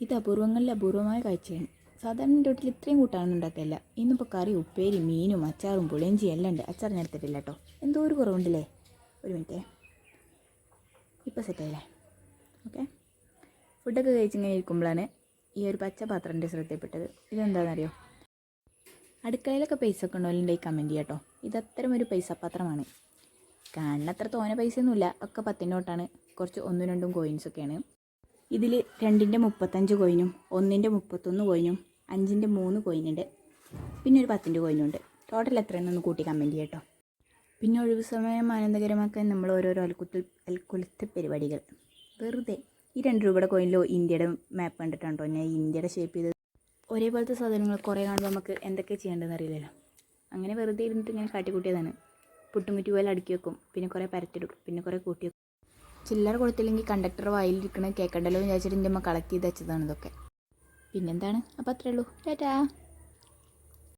ഇത് അപൂർവങ്ങളിൽ അപൂർവമായ കാഴ്ചയാണ്. സാധാരണ വീട്ടിൽ ഇത്രയും കൂട്ടാണ് ഉണ്ടാക്കില്ല ഇന്നിപ്പോൾ കറി ഉപ്പേരി മീനും അച്ചാറും പുളിയഞ്ചിയും എല്ലാം ഉണ്ട്. അച്ചാർ ഞാൻ എടുത്തിട്ടില്ല കേട്ടോ. എന്തോ ഒരു കുറവുണ്ടല്ലേ? ഒരു മിനിറ്റേ. ഇപ്പോൾ സെറ്റായില്ലേ ഓക്കെ. ഫുഡൊക്കെ കഴിച്ചിങ്ങനെ ഇരിക്കുമ്പോഴാണ് ഈ ഒരു പച്ച പാത്രന്റെ ശ്രദ്ധയിൽപ്പെട്ടത്. ഇതെന്താണെന്നറിയോ? അടുക്കളയിലൊക്കെ പൈസ ഒക്കെ ഉണ്ടോലുണ്ടെങ്കിൽ കമന്റ് ചെയ്യാം കേട്ടോ. ഇത് അത്തരം ഒരു പൈസ പാത്രമാണ് കാണുന്നത്ര തോനെ പൈസയൊന്നുമില്ല. ഒക്കെ പത്തിന്റെ നോട്ടാണ്. കുറച്ച് ഒന്നും രണ്ടും കോയിൻസൊക്കെയാണ് ഇതിൽ രണ്ടിന്റെ മുപ്പത്തഞ്ച് കോയിനും ഒന്നിന്റെ മുപ്പത്തൊന്ന് കോയിനും അഞ്ചിന്റെ മൂന്ന് കോയിനുണ്ട് പിന്നെ ഒരു പത്തിന്റെ കോയിനുണ്ട് ടോട്ടൽ എത്രയെന്നൊന്ന് കൂട്ടി കമന്റ് ചെയ്യട്ടോ പിന്നെ ഒഴിവ് സമയം ആനന്ദകരമാക്കാൻ നമ്മൾ ഓരോരോ അൽക്കുത്തിൽ അൽക്കുലത്തെ പരിപാടികൾ. വെറുതെ ഈ രണ്ട് രൂപയുടെ കോയിനിലോ ഇന്ത്യയുടെ മാപ്പ് കണ്ടിട്ടുണ്ടോ? ഞാൻ ഇന്ത്യയുടെ ഷേപ്പ് ചെയ്ത് ഒരേപോലത്തെ സാധനങ്ങൾ കുറേ കാണുമ്പോൾ നമുക്ക് എന്തൊക്കെ ചെയ്യേണ്ടതെന്ന് അറിയില്ലല്ലോ. അങ്ങനെ വെറുതെ ഇരുന്നിട്ട് ഇങ്ങനെ കാട്ടിക്കൂട്ടിയതാണ്. പുട്ടുമുറ്റി പോലെ അടുക്കി വെക്കും. പിന്നെ കുറേ പരത്തിടും. പിന്നെ കുറേ കൂട്ടി വെക്കും. ചില്ലറ കൊടുത്തില്ലെങ്കിൽ കണ്ടക്ടർ വായിലിരിക്കണ കേൾക്കണ്ടല്ലോ എന്ന് വിചാരിച്ചിട്ട് എന്റെ അമ്മ കളക്ട് ചെയ്ത് വെച്ചതാണ് ഇതൊക്കെ. പിന്നെന്താണ്? അപ്പോൾ അത്രേ ഉള്ളൂ. ടാറ്റാ.